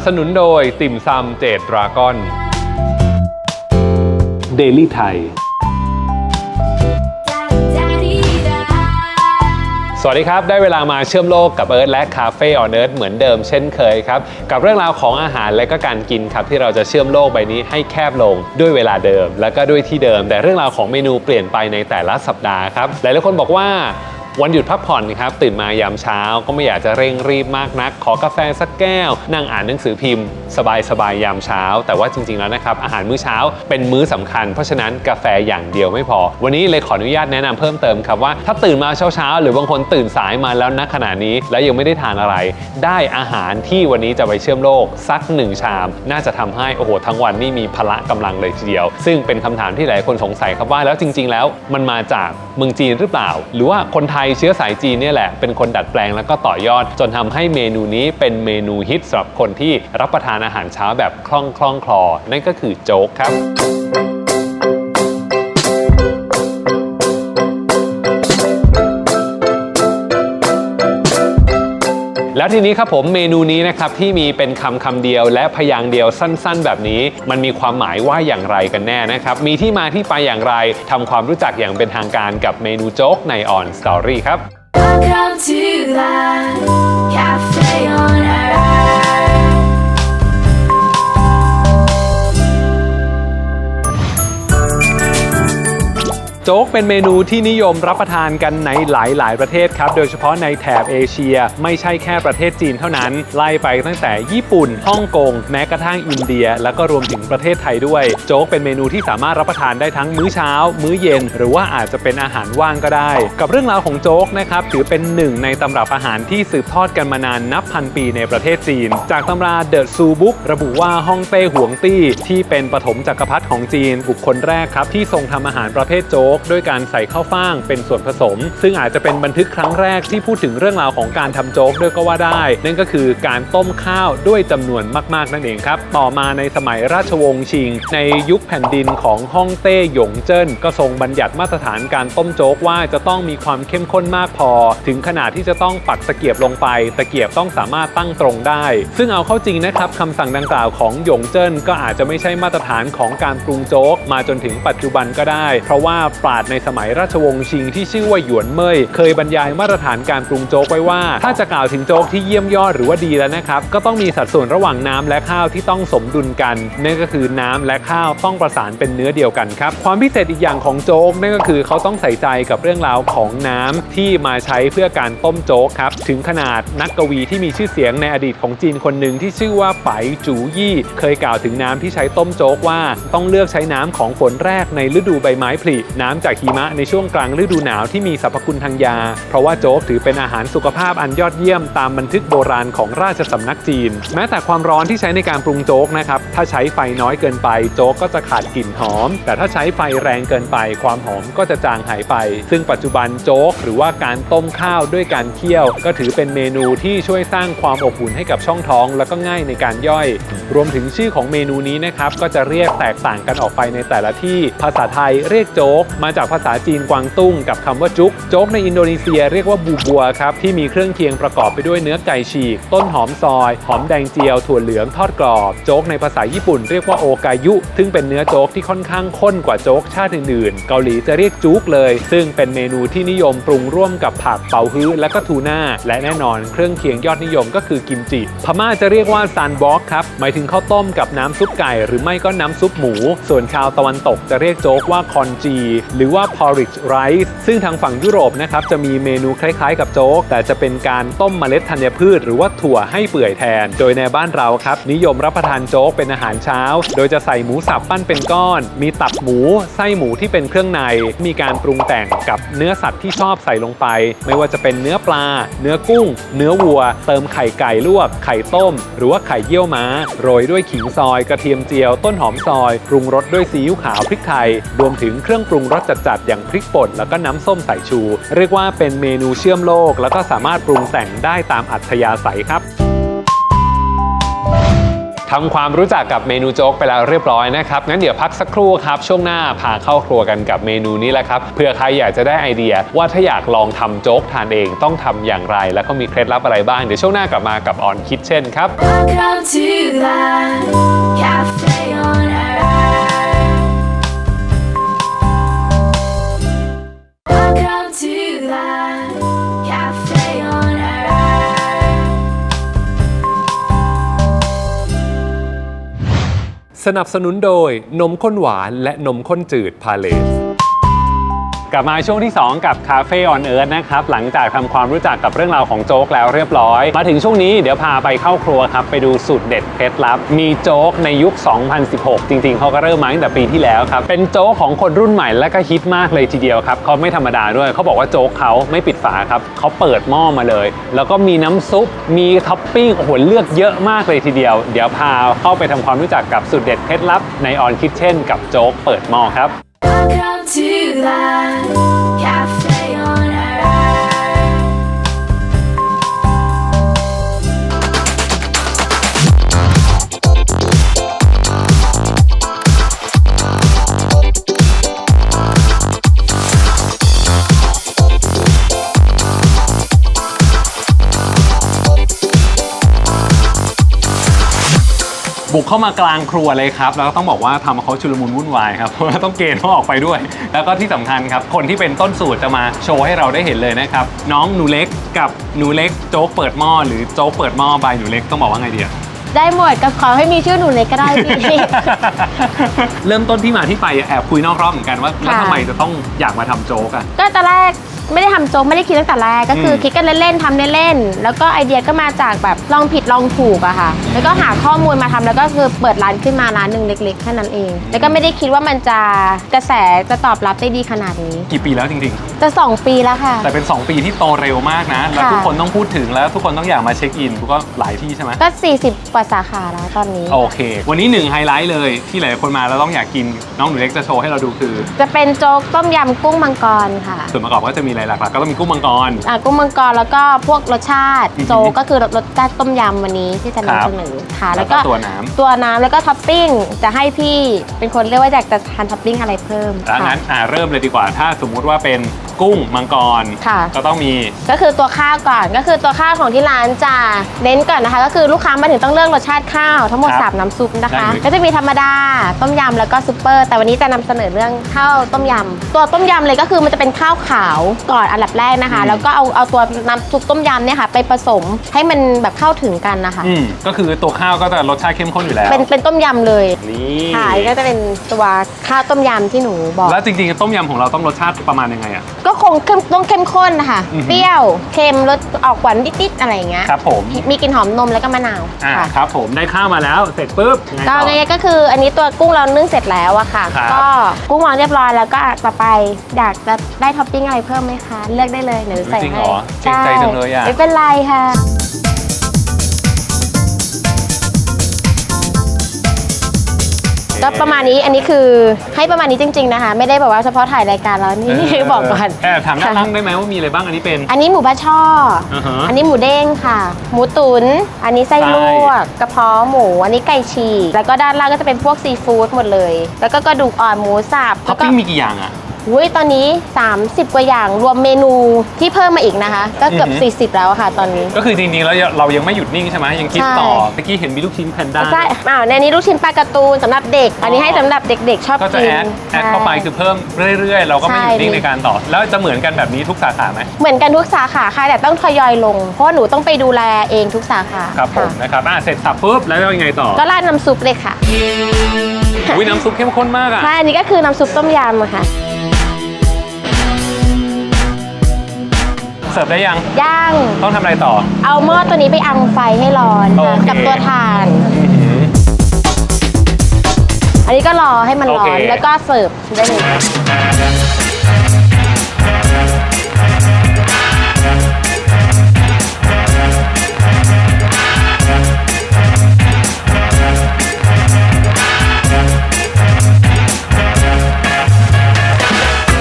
นับสนุนโดยติ่มซำเจดดราก้อน เดลี่ไทย สวัสดีครับ ได้เวลามาเชื่อมโลกกับเอิร์ธและคาเฟ่ออนเอิร์ธเหมือนเดิมเช่นเคยครับ กับเรื่องราวของอาหารและก็การกินครับ ที่เราจะเชื่อมโลกใบนี้ให้แคบลงด้วยเวลาเดิม และก็ด้วยที่เดิม แต่เรื่องราวของเมนูเปลี่ยนไปในแต่ละสัปดาห์ครับหลายๆคนบอกว่า วันหยุดพักผ่อนครับตื่นมายามเช้าก็ไม่อยากจะเร่งรีบมากนัก ขอกาแฟสักแก้ว นั่งอ่านหนังสือพิมพ์ สบายๆยามเช้า แต่ว่าจริง ๆ แล้วนะครับ อาหารมื้อเช้าเป็นมื้อสำคัญ เพราะฉะนั้นกาแฟอย่างเดียวไม่พอ วันนี้เลยขออนุญาตแนะนำเพิ่มเติมครับว่าถ้าตื่นมาเช้าๆหรือบางคนตื่นสายมาแล้วณขณะนี้ แล้วยังไม่ได้ทานอะไร ได้อาหารที่วันนี้จะไปเชื่อมโลกสักหนึ่งชาม น่าจะทำให้โอ้โหทั้งวันนี่มีพละกำลังเลยทีเดียว ซึ่งเป็นคำถามที่หลายคนสงสัยครับว่าแล้วจริง ๆ แล้วมันมาจากเมืองจีนหรือเปล่า หรือว่าคนไทยเชื้อสายจีนเนี่ยแหละ เป็นคนดัดแปลงแล้วก็ต่อยอด จนทำให้เมนูนี้เป็นเมนูฮิตสำหรับคนที่รับประทานอาหารเช้าแบบคล่องคล่องคลอ นั่นก็คือโจ๊กครับ แล้วทีนี้ครับผมเมนูนี้นะครับที่มีเป็นคำคำเดียว และพยางค์เดียวสั้น ๆ แบบนี้ มันมีความหมายว่าอย่างไรกันแน่นะครับ มีที่มาที่ไปอย่างไรทำความรู้จักอย่างเป็นทางการกับเมนูโจ๊กในออนสตอรี่ครับ Welcome to the cafe on earth. โจ๊กเป็นเมนูที่นิยมรับประทานกันในหลาย ๆ ประเทศครับ โดยเฉพาะในแถบเอเชีย ไม่ใช่แค่ประเทศจีนเท่านั้น ไล่ไปตั้งแต่ญี่ปุ่นฮ่องกงแม้กระทั่งอินเดีย แล้วก็รวมถึงประเทศไทยด้วย โจ๊กเป็นเมนูที่สามารถรับประทานได้ทั้งมื้อเช้า มื้อเย็น หรือว่าอาจจะเป็นอาหารว่างก็ได้ กับเรื่องราวของโจ๊กนะครับถือเป็นหนึ่งในตำรับอาหารที่สืบทอดกันมานานนับพันปีในประเทศจีน จากตำราเดอะซูบุ๊กระบุว่าฮ่องเต้หวงตี้ที่เป็นปฐมจักรพรรดิของจีนบุคคลแรกครับที่ทรงทำอาหารประเภทโจ๊กด้วยการใส่ข้าวฟ่างเป็นส่วนผสม ซึ่งอาจจะเป็นบันทึกครั้งแรกที่พูดถึงเรื่องราวของการทำโจ๊กด้วยก็ว่าได้ นั่นก็คือการต้มข้าวด้วยจำนวนมาก ๆ นั่นเองครับ ต่อมาในสมัยราชวงศ์ชิง ในยุคแผ่นดินของฮ่องเต้หยงเจิ้นก็ทรงบัญญัติมาตรฐานการต้มโจ๊กว่าจะต้องมีความเข้มข้นมากพอ ถึงขนาดที่จะต้องปักตะเกียบลงไป ตะเกียบต้องสามารถตั้งตรงได้ ซึ่งเอาเข้าจริงนะครับคำสั่งดังกล่าวของหยงเจิ้นก็อาจจะไม่ใช่มาตรฐานของการปรุงโจ๊กมาจนถึงปัจจุบันก็ได้ เพราะว่าปราดในสมัยราชวงศ์ชิงที่ชื่อว่าหยวนเม่ยเคยบรรยายมาตรฐานการปรุงโจ๊กไว้ว่า ถ้าจะกล่าวถึงโจ๊กที่เยี่ยมยอดหรือว่าดีแล้วนะครับ ก็ต้องมีสัดส่วนระหว่างน้ำและข้าวที่ต้องสมดุลกันนั่นก็คือน้ำและข้าวต้องประสานเป็นเนื้อเดียวกันครับความพิเศษอีกอย่างของโจ๊กนั่นก็คือเขาต้องใส่ใจกับเรื่องราวของน้ำที่มาใช้เพื่อการต้มโจ๊กครับถึงขนาดนักกวีที่มีชื่อเสียงในอดีตของจีนคนหนึ่งที่ชื่อว่าไปจูยี่ เคยกล่าวถึงน้ำที่ใช้ต้มโจ๊กว่าต้องเลือกใช้น้ำของฝนแรกในฤดูใบไม้ผลิน้ำจากหิมะในช่วงกลางฤดูหนาวที่มีสรรพคุณทางยา เพราะว่าโจ๊กถือเป็นอาหารสุขภาพอันยอดเยี่ยมตามบันทึกโบราณของราชสำนักจีน แม้แต่ความร้อนที่ใช้ในการปรุงโจ๊กนะครับถ้าใช้ไฟน้อยเกินไปโจ๊กก็จะขาดกลิ่นหอม แต่ถ้าใช้ไฟแรงเกินไป ความหอมก็จะจางหายไป ซึ่งปัจจุบันโจ๊กหรือว่าการต้มข้าวด้วยการเคี่ยว ก็ถือเป็นเมนูที่ช่วยสร้างความอบอุ่นให้กับช่องท้อง แล้วก็ง่ายในการย่อย รวมถึงชื่อของเมนูนี้นะครับก็จะเรียกแตกต่างกันออกไปในแต่ละที่ ภาษาไทยเรียกโจ๊กมาจากภาษาจีนกวางตุ้งกับคำว่าจุกโจ๊กในอินโดนีเซียเรียกว่าบูบัวครับที่มีเครื่องเคียงประกอบไปด้วยเนื้อไก่ฉีก ต้นหอมซอย หอมแดงเจียว ถั่วเหลืองทอดกรอบ โจ๊กในภาษาญี่ปุ่นเรียกว่าโอกายุ ซึ่งเป็นเนื้อโจ๊กที่ค่อนข้างข้นกว่าโจ๊กชาติอื่นๆ เกาหลีจะเรียกจุกเลย ซึ่งเป็นเมนูที่นิยมปรุงร่วมกับผักเปาฮื้อและก็ทูน่าและแน่นอนเครื่องเคียงยอดนิยมก็คือกิมจิ พม่าจะเรียกว่าซานบ็อกครับหมายถึงข้าวต้มกับน้ำซุปไก่ หรือไม่ก็น้ำซุปหมู ส่วนชาวตะวันตกจะเรียกโจ๊กว่าคอนจีหรือว่า porridge rice ซึ่งทางฝั่งยุโรปนะครับจะมีเมนูคล้ายๆ กับโจ๊ก แต่จะเป็นการต้มเมล็ดธัญพืช หรือว่าถั่วให้เปื่อยแทน โดยในบ้านเราครับ นิยมรับประทานโจ๊กเป็นอาหารเช้า โดยจะใส่หมูสับปั้นเป็นก้อน มีตับหมู ไส้หมูที่เป็นเครื่องใน มีการปรุงแต่งกับเนื้อสัตว์ที่ชอบใส่ลงไป ไม่ว่าจะเป็นเนื้อปลา เนื้อกุ้ง เนื้อวัว เติมไข่ไก่ลวก ไข่ต้ม หรือว่าไข่เยี่ยวม้า โรยด้วยขิงซอย กระเทียมเจียว ต้นหอมซอย ปรุงรสด้วยซีอิ๊วขาวพริกไทย รวมถึงเครื่องปรุงรสจัดๆ อย่างพริกป่นแล้วก็น้ำส้มสายชู เรียกว่าเป็นเมนูเชื่อมโลก แล้วก็สามารถปรุงแต่งได้ตามอัธยาศัยครับทำความรู้จักกับเมนูโจ๊กไปแล้วเรียบร้อยนะครับ งั้นเดี๋ยวพักสักครู่ครับ ช่วงหน้าพาเข้าครัวกันกับเมนูนี้แหละครับเผื่อใครอยากจะได้ไอเดีย ว่าถ้าอยากลองทำโจ๊กทานเองต้องทำอย่างไร แล้วก็มีเคล็ดลับอะไรบ้าง เดี๋ยวช่วงหน้ากลับมากับออนคิดเช่นครับ สนับสนุนโดยนมข้นหวานและนมข้นจืดพาเลส กลับมาช่วงที่ 2 กับคาเฟ่ออนเอิร์ธนะครับหลังจากทำความรู้จักกับเรื่องราวของโจ๊กแล้วเรียบร้อย มาถึงช่วงนี้เดี๋ยวพาไปเข้าครัวครับ ไปดูสูตรเด็ดเคล็ดลับ มีโจ๊กในยุค 2016 จริง ๆ เขาก็เริ่มมาตั้งแต่ปีที่แล้วครับ เป็นโจ๊กของคนรุ่นใหม่และก็ฮิตมากเลยทีเดียวครับเขาไม่ธรรมดาด้วยเขาบอกว่าโจ๊กเขาไม่ปิดฝาครับเขาเปิดหม้อมาเลย แล้วก็มีน้ำซุปมีท็อปปิ้งโอ้โหเลือกเยอะมากเลยทีเดียว เดี๋ยวพาเข้าไปทำความรู้จักกับสูตรเด็ดเคล็ดลับในออนคิทเช่นกับโจ๊กเปิดหม้อครับ to that cafe บุกเข้ามากลางครัวเลยครับ แล้วก็ต้องบอกว่าทำให้เขาชุลมุนวุ่นวายครับเพราะว่าต้องเกณฑ์เขาออกไปด้วย แล้วก็ที่สำคัญครับ คนที่เป็นต้นสูตรจะมาโชว์ให้เราได้เห็นเลยนะครับ น้องหนูเล็กกับหนูเล็กโจ๊กเปิดหม้อหรือโจ๊กเปิดหม้อบายหนูเล็กต้องบอกว่าไงดีอะ ได้หมดกับขอให้มีชื่อหนูเล็กก็ได้พี่ เริ่มต้นที่มาที่ไปแอบคุยนอกรอบเหมือนกันว่าแล้วค่ะ ทำไมจะต้องอยากมาทำโจ๊กอะ ก็ตอนแรก ไม่ได้ทำโจ๊กไม่ได้คิดตั้งแต่แรกก็คืออม คิดกันเล่นๆทำเล่นๆแล้วก็ไอเดียก็มาจากแบบลองผิดลองถูกอะค่ะ แล้วก็หาข้อมูลมาทำแล้วก็คือเปิดร้านขึ้นมาร้านหนึ่งเล็กๆแค่นั้นเอง แล้วก็ไม่ได้คิดว่ามันจะกระแสจะตอบรับได้ดีขนาดนี้กี่ปีแล้วจริงจะสองปีแล้วค่ะ ๆ แต่เป็น 2 ปีที่โตเร็วมากนะ แล้วค่ะ ทุกคนต้องพูดถึงแล้วทุกคนต้องอยากมาเช็คอินก็หลายที่ใช่ไหมก็ 40กว่าสาขาแล้วตอนนี้ โอเค วันนี้หนึ่งไฮไลท์เลยที่หลายคนมาแล้วต้องอยากกินน้องหนูเล็กจะโชว์ให้เราดูคือ จะเป็นโจ๊กต้มยำกุ้งมังกรค่ะ ส่วนประกอบก็จะมีอะไรหลักๆก็ต้องมีกุ้งมังกร อะกุ้งมังกรแล้วก็พวกรสชาติอือฮึโจ๊กก็คือรสชาติต้มยำวันนี้ที่จะครับนำเสนอค่ะแล้แล้ววก็ก็ตัวน้ำ ตัวน้ำแล้วก็ท็อปปิ้งจะให้พี่เป็นคนเรียกว่าอยากจะทานท็อปปิ้งอะไรเพิ่มดังค่ะนั้นอ่าเริ่มเลยดีกว่า ถ้าสมมุติว่าเป็น กุ้งมังกรค่ะ ก็ต้องมี ก็คือตัวข้าวก่อนก็คือตัวข้าวของที่ร้านจะเน้นก่อนนะคะ ก็คือลูกค้ามาถึงต้องเลือกรสชาติข้าวทั้งหมดครับสามน้ำซุปนะคะ ได้เลย ก็จะมีธรรมดาต้มยำแล้วก็ซุปเปอร์ แต่วันนี้จะนำเสนอเรื่องข้าวต้มยำตัวต้มยำเลยก็คือมันจะเป็นข้าวขาวก่อนอันดับแรกนะคะ แล้วก็เอาเอาตัวน้ำซุปต้มยำเนี่ยค่ะ ไปผสมให้มันแบบเข้าถึงกันนะคะ อืมก็คือตัวข้าวก็จะรสชาติเข้มข้นอยู่แล้วเป็นเป็นต้มยำเลยนี่ค่ะอันนี้ก็จะเป็นตัวข้าวต้มยำที่หนูบอก แล้วจริงๆต้มยำของเราต้องรสชาติประมาณยังไงอะ ก็คงเข้มต้องเข้มข้นนะคะ อือฮึ เปรี้ยว เค็ม รสออกหวานนิดๆอะไรอย่างเงี้ย ครับผมมีกลิ่นหอมนมแล้วก็มะนาวอ่าค่ะ ครับผมได้ข้าวมาแล้วเสร็จปุ๊บไงก็ต่อ ง่ายๆก็คืออันนี้ตัวกุ้งเรานึ่งเสร็จแล้วอะค่ะ ครับ ก็กุ้งวางเรียบร้อยแล้วก็ต่อไปอยากจะได้ท็อปปิ้งอะไรเพิ่มไหมคะ เลือกได้เลยเดี๋ยวใส่จริงให้เหรอเกรงใจจังเลยอะไม่เป็นไรค่ะ ก็ประมาณนี้อันนี้คือให้ประมาณนี้จริง ๆนะคะ ไม่ได้แบบว่าเฉพาะถ่ายรายการแล้วนี่ บอกก่อนแอบถามด้านค่ะล่างได้ไหมว่ามีอะไรบ้างอันนี้เป็น อันนี้หมูบ้าช่ออาฮะอันนี้หมูเด้งค่ะ หมูตุน๋นอันนี้ไส้ไส้ลวกกระเพาะหมูอันนี้ไก่ฉีกแล้วก็ด้านล่างก็จะเป็นพวกซีฟู้ดหมดเลย แล้วก็กระดูกอ่อนหมูสับท็อปแล้วก็ปิ้งมีกี่อย่างอะ อุ้ยตอนนี้ 30 กว่าอย่างรวมเมนูที่เพิ่มมาอีกนะคะ ก็เกือบอือหือ 40 แล้วอะค่ะตอนนี้ ก็คือจริงๆแล้วเรายังไม่หยุดนิ่งใช่ไหมยังคิดใช่ต่อตะกี้เห็นมีลูกชิ้นแพนด้า ใช่อ้าวในนี้ลูกชิ้นปลาการ์ตูนสำหรับเด็ก อันนี้ให้สำหรับเด็กๆ ชอบก็จะกินแอดแอดเข้าไปคือเพิ่มเรื่อยๆ เราก็ไม่หยุดนิ่งใช่ ในการต่อ แล้วจะเหมือนกันแบบนี้ทุกสาขาไหมเหมือนกันทุกสาขาค่ะ แต่ต้องทยอยลง เพราะว่าหนูต้องไปดูแลเองทุกสาขาครับผมะนะครับอะเสร็จสับปุ๊บแล้วยังไงต่อก็ราดน้ำซุปเลยค่ะ อุ้ยน้ำซุปเข้มข้นมากอะ ใช่อันนี้ก็คือน้ำซุปต้มยำอะค่ะ เสิร์ฟได้ยัง ย่าง ต้องทำอะไรต่อ เอาหม้อตัวนี้ไปอังไฟให้ร้อนค่ะโอเค กับตัวถ่านอันนี้ก็รอให้มันร้อโอนเค แล้วก็เสิร์ฟได้เลย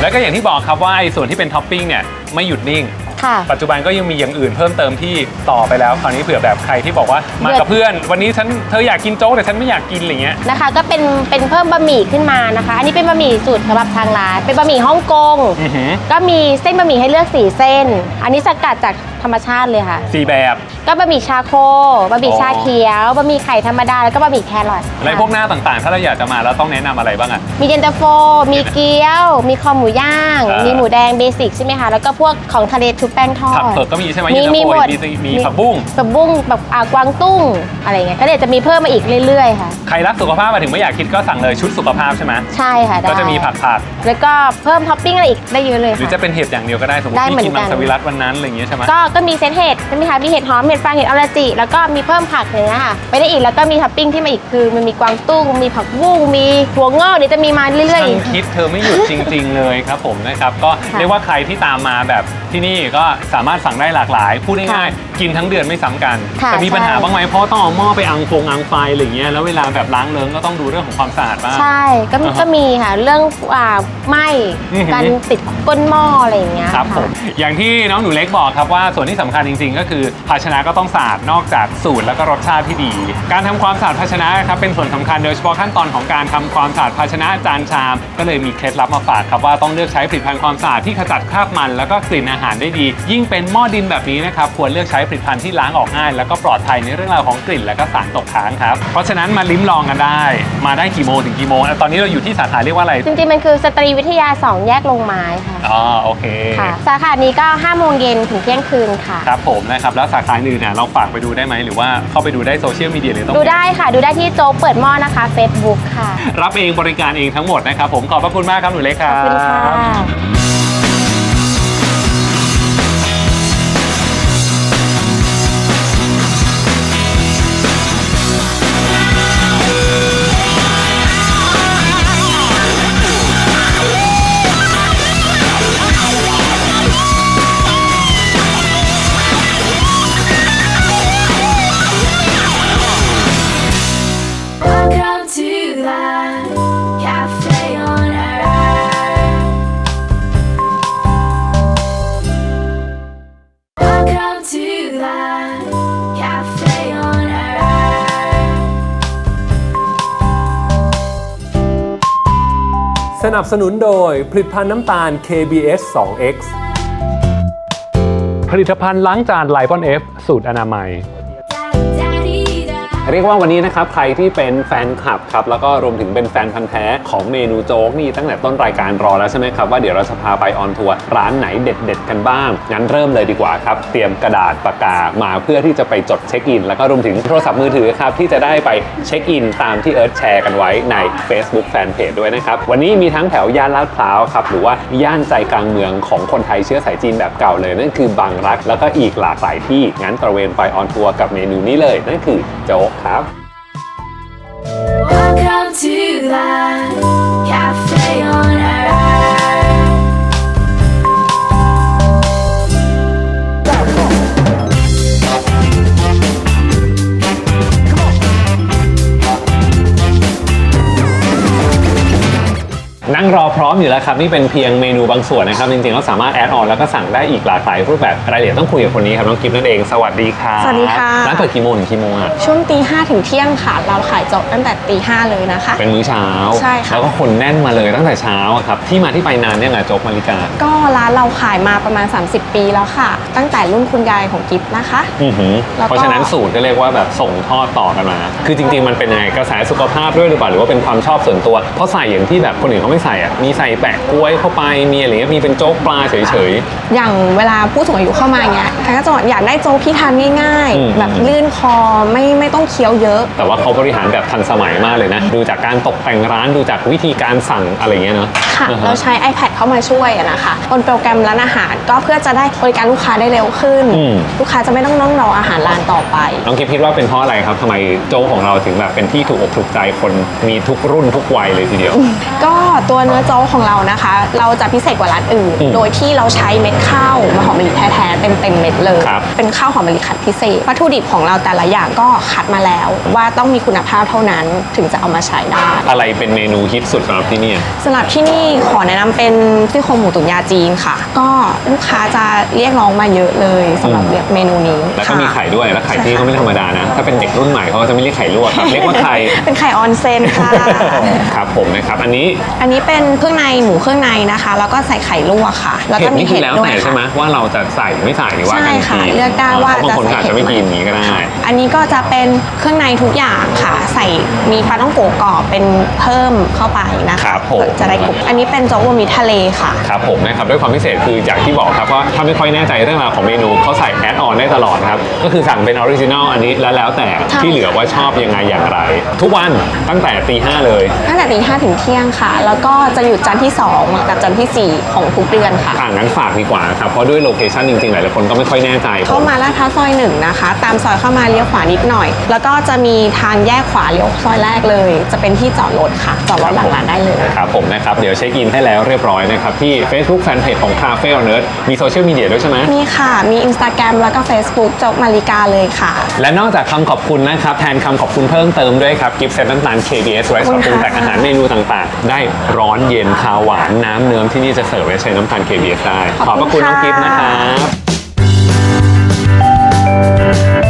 แล้วก็อย่างที่บอกครับว่าไอ้ส่วนที่เป็นท็อปปิ้งเนี่ยไม่หยุดนิ่ง ค่ะปัจจุบันก็ยังมีอย่างอื่นเพิ่มเติมที่ต่อไปแล้วคราวนี้เผื่อแบบใครที่บอกว่ามากับเพื่อน วันนี้ฉันเธออยากกินโจ๊กแต่ฉันไม่อยากกินอะไรเงี้ยนะคะ ก็เป็นเป็นเพิ่มบะหมี่ขึ้นมานะคะ อันนี้เป็นบะหมี่สูตรสำหรับทางร้านเป็นบะหมี่ฮ่องกงอือหือก็มีเส้นบะหมี่ให้เลือกสี่เส้น อันนี้สกัดจากธรรมชาติเลยค่ะ สี่แบบ ก็บะหมี่ชาโคบะหมี่อ๋อชาเขียวบะหมี่ไข่ธรรมดาแล้วก็บะหมี่แครอทอะไรพวกหน้าต่างๆ ถ้าเราอยากจะมาแล้วต้องแนะนำอะไรบ้างอะมีเย็นตาโฟ มีเกี๊ยว มีคอหมูย่างอ่ามีมีหมูแดงเบสิกใช่ไหมคะแล้วก็พวกของทะเลชุบแป้งทอดผักเผือกก็มีใช่ไหมมีเย็นตามีโฟหมดมีมีผักบุ้ง ผักบุ้งแบบอ่ากวางตุ้งอะไรเงี้ยก็เดี๋ยวจะมีเพิ่มมาอีกเรื่อยๆค่ะ ใครรักสุขภาพมาถึงไม่อยากคิดก็สั่งเลยชุดสุขภาพใช่ไหมใช่ค่ะได้ก็จะมีผักผักแล้วก็เพิ่มท็อปปิ้งอะไรอีกได้เยอะเลยหรือค่ะจะเป็นเห็ดอย่างเดียวก็ได้สมมติได้เหมืที่อนกินกันมังสวิรัตวันนั้นอะไรอย่างเงี้ยใช่ไหมก็ก็มีเซตเห็ดใช่ไหมคะมีเห็ดหอมเห็ดฟางเห็ดออราจิ แล้วก็มีเพิ่มผักอย่างเงี้ยค่ะไปได้อีกแล้วก็มีท็อปปิ้งที่มาอีกคือ มันมีกวางตุ้งมีผักบุ้งมีถั่วงอกเดี๋ยวจะมีมาเรื่อยๆ ช่างคิดเธอไม่หยุดจริง ๆ เลยครับผมนะครับ ก็เรียกว่าใครที่ตามมาแบบที่นี่ก็สามารถสั่งได้หลากหลาย พูดง่ายๆกินทั้งเดือนไม่ซ้ำกัน ค่ะแต่มีปัญหาใช่ บ้างไหมเพราะต้องเอาหม้อไปอังฟงอังไฟอะไรอย่างเงี้ยแล้วเวลาแบบล้างเลิงก็ต้องดูเรื่องของความสะอาดบ้าง ใช่ก็มีอ่าฮะก็มีค่ะ เรื่องอ่าไหมอือหือ การติดก้นหม้ออะไรอย่างเงี้ยครับะผมอย่างที่น้องหนูเล็กบอกครับว่าส่วนที่สำคัญจริง ๆ ก็คือภาชนะก็ต้องสะอาดนอกจากสูตรแล้วก็รสชาติที่ดี การทำความสะอาดภาชนะครับเป็นส่วนสำคัญโดยเฉพาะขั้นตอนของการทำความสะอาดภาชนะจานชาม ก็เลยมีเคล็ดลับมาฝากครับว่าต้องเลือกใช้ผลิตภัณฑ์ความสะอาดที่ขจัดคราบมันแล้วก็กลิ่นอาหารได้ดี ยิ่งเป็นหม้อดินแบบนี้นะครับควรเลือกใช้ผลิตภัณฑ์ที่ล้างออกง่าย แล้วก็ปลอดภัยในเรื่องราวของกลิ่นและก็สารตกค้างครับเพราะฉะนั้นมาลิ้มลองกันได้ มาได้กี่โมงถึงกี่โมงอะตอนนี้เราอยู่ที่สาขาเรียกว่าอะไรจริงๆ มันคือสตรีวิทยา 2 แยกลงไม้ค่ะอ๋อโอเคค่ะ สาขานี้ก็5โมงเย็นถึงเที่ยงคืนค่ะ ครับผมนะครับแล้วสาขาอื่นเนี่ยเราฝากไปดูได้ไหมหรือว่าเข้าไปดูได้โซเชียลมีเดียหรือต้องดูได้ค่ะ ดูได้ที่โจ๊กเปิดหม้อนะคะ Facebook ค่ะ รับเองบริการเองทั้งหมดนะครับผมขอบพระคุณมากครับหนูเล็กคขรัอบ บคุณค่ะ นับสนุนโดยผลิตภัณฑ์น้ำตาล KBS 2X ผลิตภัณฑ์ล้างจานไลปอน F สูตรอนามัย เรียกว่าวันนี้นะครับใครที่เป็นแฟนคลับครับแล้วก็รวมถึงเป็นแฟนพันธ์แท้ของเมนูโจ๊กนี่ตั้งแต่ต้นรายการรอแล้วใช่ไหมครับว่าเดี๋ยวเราจะพาไปออนทัวร์ร้านไหนเด็ด ๆ กันบ้าง งั้นเริ่มเลยดีกว่าครับ เตรียมกระดาษปากกามาเพื่อที่จะไปจดเช็คอิน แล้วก็รวมถึงโทรศัพท์มือถือครับที่จะได้ไปเช็คอินตามที่เอิร์ธแชร์กันไว้ใน Facebook Fanpage ด้วยนะครับวันนี้มีทั้งแถวย่านลาดพร้าวครับหรือว่าย่านใจกลางเมืองของคนไทยเชื้อสายจีนแบบเก่าเลยนั่นคือบางรัก แล้วก็อีกหลากหลายที่งั้นตระเวนไปออนทัวร์กับเมนูนี้เลยนั่นคือโจ๊ก ครับ Welcome to the cafe on นั่งรอพร้อมอยู่แล้วครับ นี่เป็นเพียงเมนูบางส่วนนะครับ จริงๆเราสามารถแอดออนแล้วก็สั่งได้อีกหลากหลายรูปแบบรายละเอียดต้องคุยกับคนนี้ครับน้องกิฟต์นั่นเองสวัสดีครับสวัสดีค่ะ ร้านเปิดกี่โมงถึงกี่โมงอะช่วงตีห้าถึงเที่ยงค่ะ เราขายโจ๊กตั้งแต่ตีห้าเลยนะคะ เป็นมื้อเช้าใช่ค่ะ แล้วก็คนแน่นมาเลยตั้งแต่เช้าอะครับที่มาที่ไปนานเนี่ยไงโจ๊กมาริกาก็ร้านเราขายมาประมาณ 30 ปีแล้วค่ะ ตั้งแต่รุ่นคุณยายของกิฟต์นะคะ อือหือแล้วก็ เพราะฉะนั้นสูตรก็เรียกว่าแบบส่งทอดต่อกันมา คือจริง ๆ มันเป็นยังไงกระแสสุขภาพด้วยหรือเปล่าหรือว่าเป็นความชอบส่วนตัวเพราะใส่อย่างที่แบบคนอื่นเขาไม่ใส่อะมีใส่แปะกล้วยเข้าไปมีอะไรเงี้ยมีเป็นโจ๊กปลาเฉย อย่างเวลาผู้สูงอายุเข้ามาเงี้ยเขาก็จะบอกอยากได้โจ๊กที่ทานง่ายอืม ๆ แบบลื่นคอไม่ไม่ต้องเคี้ยวเยอะ ๆ แต่ว่าเขาบริหารแบบทันสมัยมากเลยนะ ดูจากการตกแต่งร้านดูจากวิธีการสั่งอะไรเงี้ยเนาะค่ะ อ่าฮะเราใช้ iPad เข้ามาช่วยอะนะคะบนโปรแกรมร้านอาหารก็เพื่อจะได้บริการลูกค้าได้เร็วขึ้น อืม ลูกค้าจะไม่ต้องนั่งรออาหารร้านต่อไป น้องกิฟคิดว่าเป็นเพราะอะไรครับทำไมโจ๊กของเราถึงแบบเป็นที่ถูกอกถูกใจคนมีทุกรุ่นทุกวัยเลยทีเดียว ก็ ตัวเนื้อโจ๊กของเรานะคะ เราจะพิเศษกว่าร้านอื่นอืมโดยที่เราใช้เม็ดข้าวหอมมะลิแท้ๆเต็มเต็มๆเม็ดเลย ครับ เป็นข้าวหอมมะลิคัดพิเศษวัตถุดิบของเราแต่ละอย่างก็คัดมาแล้ว ว่าต้องมีคุณภาพเท่านั้นถึงจะเอามาใช้ได้ อะไรเป็นเมนูฮิตสุดสำหรับที่นี่สำหรับที่นี่ขอแนะนำเป็นซี่โครงหมูตุ๋นยาจีนค่ะ ก็ลูกค้าจะเรียกร้องมาเยอะเลยสำหรับอืม เมนูนี้แล้วก็มีไข่ค่ะด้วย แล้วไข่ที่นี่ใช่เขาไม่ธรรมดานะ ถ้าเป็นเด็กรุ่นใหม่เขาก็จะไม่เรียกไข่ลวกครับ เรียกว่าไข่ เป็นไข่ออนเซนค่ะ ครับผมนะครับ อันนี้อันนี้เป็นเครื่องในหมูเครื่องในนะคะ แล้วก็ใส่ไข่ลวกค่ะ แล้วเห็ก็ดมีนี่คืเห็อดแล้วด้วยแต่ใช่ไหมค่ะว่าเราจะใส่ไม่ใส่หรือว่าใช่กันค่ะทีเลือกได้ว่าบางคนจะใส่อาจจะไม่กินอย่างนี้ก็ได้ อันนี้ก็จะเป็นเครื่องในทุกอย่างค่ะ ใส่มีปลาต้องโกะกรอบเป็นเพิ่มเข้าไปนะคะครับผมจะได้กรุบอันนี้เป็นโจ๊กบะหมี่ทะเลค่ะครับผมนะครับด้วยความพิเศษคืออย่างที่บอกครับว่าถ้าไม่ค่อยแน่ใจเรื่องราวของเมนูเขาใส่แอดออนได้ตลอดครับก็คือสั่งเป็นออริจินอลอันนี้แล้วแล้วแต่ใช่ที่เหลือว่าชอบยังไงอย่างไร ทุกวันตั้งแต่ตีห้าเลยตั้งแต่ตีห้าถึงเที่ยงค่ะแล้วก็จะหยุดจันทร์ที่ 2 กับจันทร์ที่ 4 ของทุกเดือนค่ะ อ่างั้นฝากดีกว่านะครับ เพราะด้วยโลเคชั่นจริงๆ หลายๆคนก็ไม่ค่อยแน่ใจเข้ามาลาดพร้าวซอยหนึ่งนะคะ ตามซอยเข้ามาเลี้ยวขวานิดหน่อย แล้วก็จะมีทางแยกขวาเลี้ยวซอยแรกเลย จะเป็นที่จอดรถค่ะ จอดรถหลังร้านได้เลย ครับผมนะครับ เดี๋ยวเช็คอินให้แล้วเรียบร้อยนะครับ ที่ Facebook Fanpage ของ Cafe on Earth มีโซเชียลมีเดียด้วยใช่ไหมมีค่ะ มี Instagram แล้วก็ Facebook โจ๊กมาริกาเลยค่ะ และนอกจากคำขอบคุณนะครับแทนคำขอบคุณเพิ่มเติมด้วยครับกิฟต์เซตน้ำตาล KBS ไว้สำหรับปรุงแต่งอาหารเมนูต่างๆ ได้ร้อนเย็นคาวหวานน้ำเนื้อที่นี่จะเสิร์ฟไว้ใช้น้ำตาล KBS ได้ขขอบพคุระคุณน้องกิฟต์นะครับ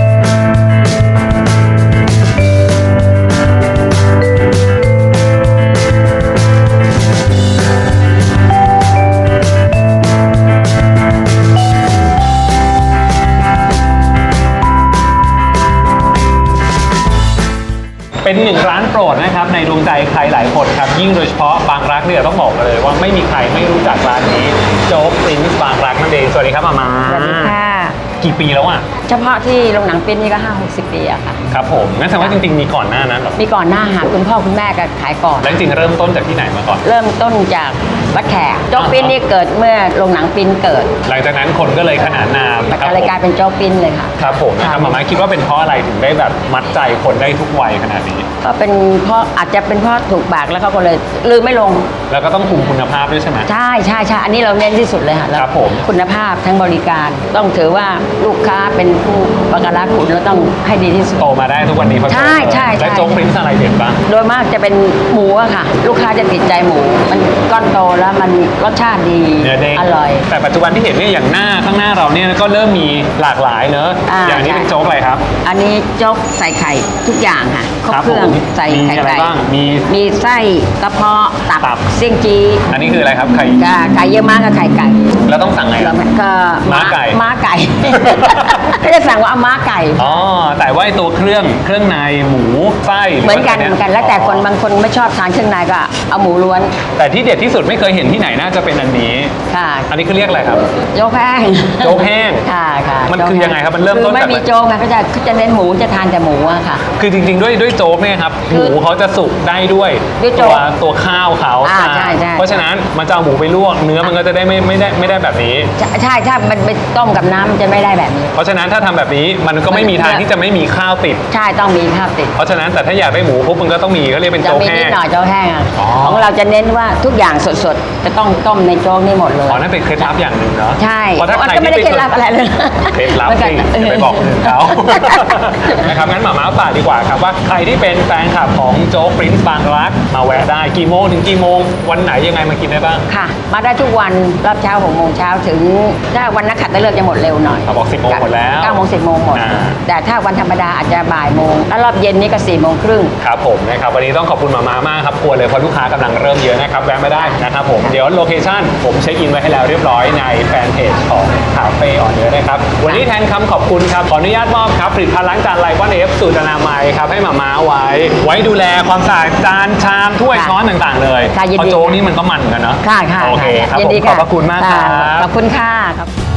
เป็นหนึ่งร้านโปรดนะครับในดวงใจใครหลายคนครับยิ่งโดยเฉพาะบางรักเนี่ยต้องบอกเลยว่าไม่มีใครไม่รู้จักร้านนี้โจ๊กปรินซ์บางรักนั่นเองสวัสดีครับอามาสวัสดีค่ะ กี่ปีแล้วอะ เฉพาะที่โรงหนังปิ้นนี่ก็5 60ปีอะค่ะ ครับผมงั้นแสดงว่าจริงๆมีก่อนหน้านั้นเหรอมีก่อนหน้าหาคุณพ่อคุณแม่ก็ขายก่อน แล้วจริงๆเริ่มต้นจากที่ไหนมาก่อน เริ่มต้นจากวัดแขกโจ๊กปิ้นนี่เกิดเมื่อโรงหนังปิ้นเกิดหลังจากนั้นคนก็เลยขนานนามก็เลยกลายเป็นโจ๊กปิ้นเลยค่ะ ครับผมนะครับมาม่าคิดว่าเป็นเพราะอะไรถึงได้แบบมัดใจคนได้ทุกวัยขนาดนี้ ก็เป็นเพราะอาจจะเป็นเพราะถูกปากแล้วเขาก็เลยลืมไม่ลง แล้วก็ต้องคุมคุณภาพด้วยใช่ไหมใช่ใช่ใช่อันนี้เราเน้นที่สุดเลยค่ะแล้วครับผม คุณภาพทั้งบริการต้องถือว่าลูกค้าเป็นผู้ประกันรักคุณแล้วต้องให้ดีที่สุด โตมาได้ทุกวันนี้เพราะใช่ใช่ใช่ และโจ๊กปรินซ์อะไรเด่นบ้าง โดยมากจะเป็นหมูอะค่ะ ลูกค้าจะติดใจหมู มันก้อนโตแล้วมันรสชาติดีเนื้อเด้งอร่อย แต่ปัจจุบันที่เห็นเนี่ยอย่างหน้าข้างหน้าเราเนี่ยก็เริ่มมีหลากหลายเนอะอ่าอย่างนี้ใช่ เป็นโจ๊กอะไรครับ อันนี้โจ๊กใส่ไข่ทุกอย่างค่ะครบครับเครื่องผมใส่มีไข่อะไรไก่บ้างมีมีไส้กระเพาะตับตับ เสี่ยงจีอันนี้คืออะไรครับไข่กไก่เยอะมากกับไข่ไก่แล้วต้องสั่งไง แล้วอะมันก็ม้าไก่ ม้าไก่ก็จะสั่งว่าเอาม้าไก่ อ๋อ แต่ว่าไอ้ตัวเครื่องเครื่องในหมูไส้เหมือนกันรืเหมือนกันยแล้วแต่คนบางคนไม่ชอบทานเครื่องในก็เอาหมูล้วน แต่ที่เด็ดที่สุดไม่เคยเห็นที่ไหนน่าจะเป็นอันนี้ ค่ะ อันนี้คือเรียกอะไรครับ โจ๊กแห้งโจ๊กแห้ง ค่ะค่ะมันโจ๊กคือแห้ยังไงครับมันเริ่มต้นคือไม่จากมีโจ๊กไงก็จะก็จะเน้นหมูจะทานแต่หมูอะค่ะ คือจริง ๆ ด้วยด้วยโจ๊กเนี่ยครับหคือมูเขาจะสุกได้ด้วยด้วยโจ๊ตัวกตัวข้าวเขาอ่าใช่ใช่ เพราะฉะนั้นมันจะเอาหมูไปลวกเนื้อมันก็จะได้ไม่ไม่ได้ไม่ได้แบบนี้ ใช่ใช่ถ้ามันไปต้มกับน้ำมันจะไม่ได้แบบนี้ เพราะฉะนั้นถ้าทำแบบนี้มันก็ไม่มีทางที่จะไม่มีข้าวติด ใช่ต้องมีข้าวติด เพราะฉะนั้นแต่ถ้าอยากได้หมูปุ๊บมันก็ต้องมีเขาเรียกเป็นจะโจ๊กมีแห้นิดง หน่อยโจ๊กแห้งอะอ๋อ ของเราจะเน้นว่าทุกอย่างสดๆ จะต้องต้มในโจ๊กนี่หมดเลย อ๋อนั่นเป็นเคล็ดลับอย่างหนึ่งเนาะใช่เพราะถ้ามันใครก็ไม่ได้ที่เคล็ดลับอะไรเลยเคล็ดลับมันก็สิอย่าไปบอกคนอื่นเขา นะครับงั้นหมาม้าฝากดีกว่าครับว่าใครที่เป็นแฟนคลับของโจ๊กปรินซ์บางรักมาแวะได้กี่โมงถึงกี่โมงวันไหนยังไงมากินได้บ้าง ค่ะ มาได้ทุกวันรอบเช้าหกโมงเช้าถึงถ้าวันนักขัตฤกษ์จะหมดเร็วหน่อยเขาบอก10โมงหมดแล้วเก้าโมงสิบโมงหมด อ่า แต่ถ้าวันธรรมดาอาจจะบ่ายโมง แล้วรอบเย็นนี่ก็สี่โมงครึ่ง ครับผมนะครับวันนี้ต้องขอบคุณหมาม้ามากครับกลัวเลยเพราะลูกค้ากำลังเริ่มเยอะนะครับแวะมาได้นะครับผมเดี๋ยวโลเคชั่นผมเช็คอินไว้ให้แล้วเรียบร้อยในแฟนเพจของคาเฟ่ออนเนื้อนะครับ วันนี้แทนคำขอบคุณครับ ขออนุญาตมอบครับผลิตภัณฑ์ล้างจานไลฟ์วันเอฟสูตรอนามัยครับให้หมาม้าไว้ ไว้ดูแลความสะอาดจานชามถ้วยค่ะช้อนต่างๆ เลยค่ะยินดี เพราะโจ๊กนี่มันก็มันเหมือนกันเนาะค่ะค่ะโอเคครับยินผมดีขอบพระคุณมากครัะขบอบคุณค่ะครับ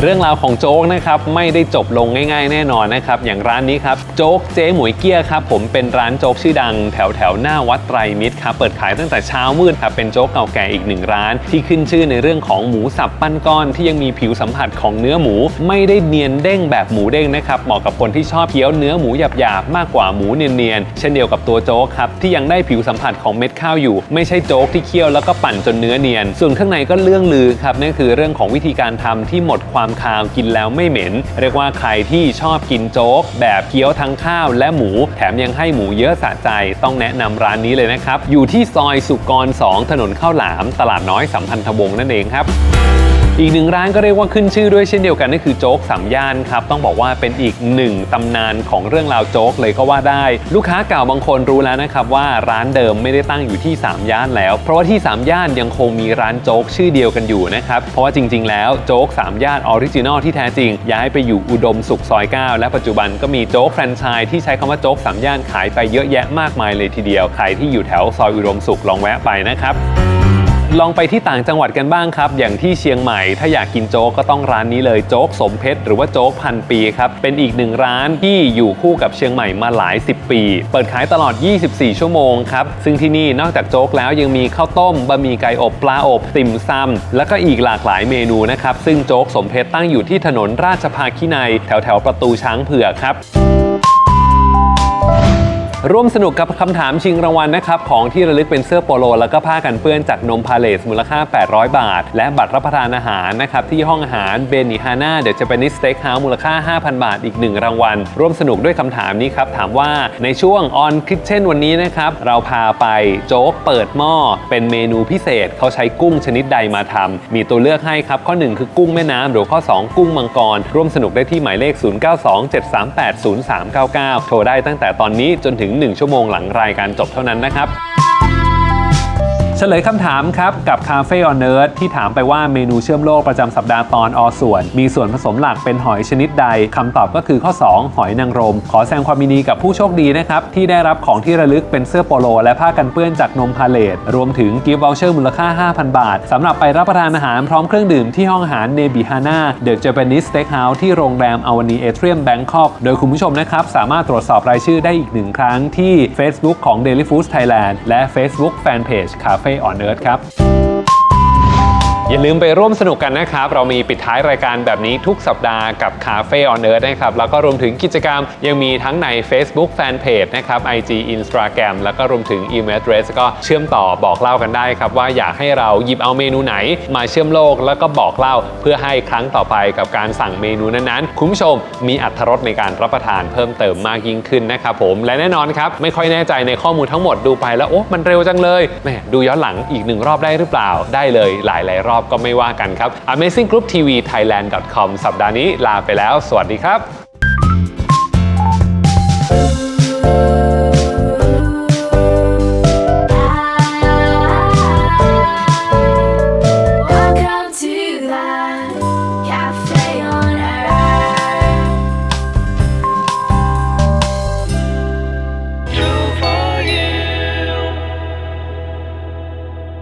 เรื่องราวของโจ๊กนะครับไม่ได้จบลงง่ายๆ แน่นอนนะครับอย่างร้านนี้ครับโจ๊กเจ๊หมวยเกี้ยครับผมเป็นร้านโจ๊กชื่อดังแถวแถวหน้าวัดไตรมิตรครับเปิดขายตั้งแต่เช้ามืดครับเป็นโจ๊กเก่าแก่อีกหนึ่งร้าน ที่ขึ้นชื่อในเรื่องของหมูสับปั้นก้อน ที่ยังมีผิวสัมผัสของเนื้อหมู ไม่ได้เนียนเด้งแบบหมูเด้งนะครับเหมาะกับคนที่ชอบเคี้ยวเนื้อหมูหยาบๆมากกว่าหมูเนียนๆเช่นเดียวกับตัวโจ๊กครับที่ยังได้ผิวสัมผัสของเม็ดข้าวอยู่ ไม่ใช่โจ๊กที่เคี่ยวแล้วก็ปั่นจนเนื้อเนียน ส่วนข้างในก็เรื่องลือครับนั่นคือเรื่องของวิธีการทำที่หมดความคาวกินแล้วไม่เหม็น เรียกว่าใครที่ชอบกินโจ๊ก แบบเคี้ยวทั้งข้าวและหมู แถมยังให้หมูเยอะสะใจต้องแนะนำร้านนี้เลยนะครับ อยู่ที่ซอยสุกร 2 ถนนข้าวหลาม ตลาดน้อยสัมพันธวงศ์นั่นเองครับ อีกหนึ่งร้านก็เรียกว่าขึ้นชื่อด้วยเช่นเดียวกันนั่นคือโจ๊กสามย่านครับต้องบอกว่าเป็นอีกหนึ่งตำนานของเรื่องราวโจ๊กเลยก็ว่าได้ ลูกค้าเก่าบางคนรู้แล้วนะครับว่าร้านเดิมไม่ได้ตั้งอยู่ที่ 3 ย่านแล้ว เพราะว่าที่ 3 ย่านยังคงมีร้านโจ๊กชื่อเดียวกันอยู่นะครับเพราะว่าจริง ๆ แล้วโจ๊ก3ย่านออริจินอลที่แท้จริง ย้ายไปอยู่อุดมสุขซอย 9 และปัจจุบันก็มีโจ๊กแฟรนไชส์ที่ใช้คำว่าโจ๊กสามย่านขายไปเยอะแยะมากมายเลยทีเดียวใครที่อยู่แถวซอยอุดมสุขลองแวะไปนะครับ ลองไปที่ต่างจังหวัดกันบ้างครับ อย่างที่เชียงใหม่ ถ้าอยากกินโจ๊กก็ต้องร้านนี้เลยโจ๊กสมเพชรหรือว่าโจ๊กพันปีครับ เป็นอีกหนึ่งร้านที่อยู่คู่กับเชียงใหม่มาหลาย 10 ปี เปิดขายตลอด 24 ชั่วโมงครับ ซึ่งที่นี่นอกจากโจ๊กแล้วยังมีข้าวต้มบะหมี่ไก่อบปลาอบ ติ่มซำแล้วก็อีกหลากหลายเมนูนะครับ ซึ่งโจ๊กสมเพชรตั้งอยู่ที่ถนนราชภาคินัยแถวแถวประตูช้างเผือกครับ ร่วมสนุกกับคำถามชิงรางวัลนะครับ ของที่ระลึกเป็นเสื้อโปโล แล้วก็ผ้ากันเปื้อนจากนมพาเลสมูลค่า 800 บาท และบัตรรับประทานอาหารนะครับ ที่ห้องอาหารเบนิฮาน่าเดอะ a p ปนิสเต็กเฮาส์มูลค่า 5,000 บาทอีก 1 รางวัล ร่วมสนุกด้วยคำถามนี้ครับ ถามว่าในช่วง On Kitchen วันนี้นะครับ เราพาไปโจ๊กเปิดหม้อเป็นเมนูพิเศษเขาใช้กุ้งชนิดใดมาทำมีตัวเลือกให้ครับข้อ 1 คือกุ้งแม่น้ำหรือข้อ 2 กุ้งมังกร ร่วมสนุกได้ที่หมายเลข 0927380399 โทรได้ตั้งแต่ตอนนี้จนถึง1 ชั่วโมงหลังรายการจบเท่านั้นนะครับ เฉลยคำถามครับ กับ Cafe on Earth ที่ถามไปว่าเมนูเชื่อมโลกประจำสัปดาห์ตอนอส่วน มีส่วนผสมหลักเป็นหอยชนิดใดคำตอบก็คือข้อ 2 หอยนางรม ขอแสดงความยินดีกับผู้โชคดีนะครับ ที่ได้รับของที่ระลึกเป็นเสื้อโปโล และผ้ากันเปื้อนจากนมพาเลตรวมถึงกิฟต์วอลเชอร์มูลค่า 5,000 บาทสำหรับไปรับประทานอาหารพร้อมเครื่องดื่มที่ห้องอาหารเนบิฮาน่าเดอะเจแปนิสสเต็กเฮาส์ที่โรงแรมอวานีเอเทรียมแบงคอกโดยคุณผู้ชมนะครับสามารถตรวจสอบรายชื่อได้อีกหนึ่งครั้งที่ Facebook ของ Daily Foods Thailand และ Facebook Fanpage Cafe on Earth ครับ อย่าลืมไปร่วมสนุกกันนะครับ เรามีปิดท้ายรายการแบบนี้ทุกสัปดาห์กับ Cafe on Earth นะครับ แล้วก็รวมถึงกิจกรรมยังมีทั้งใน Facebook Fanpage นะครับ IG Instagram แล้วก็รวมถึง Email Address ก็เชื่อมต่อบอกเล่ากันได้ครับ ว่าอยากให้เราหยิบเอาเมนูไหน มาเชื่อมโลกแล้วก็บอกเล่าเพื่อให้ครั้งต่อไปกับการสั่งเมนูนั้นๆ คุณผู้ชมมีอัตรสในการรับประทานเพิ่มเติมมากยิ่งขึ้นนะครับผมและแน่นอนครับไม่ค่อยแน่ใจในข้อมูลทั้งหมดดูไปแล้วโอ้มันเร็วจังเลยแหมดูย้อนหลังอีกหนึ่งรอบได้หรือเปล่าได้เลยหลายๆรอบก็ไม่ว่ากันครับ Amazing Group TV Thailand com สัปดาห์นี้ลาไปแล้ว สวัสดีครับ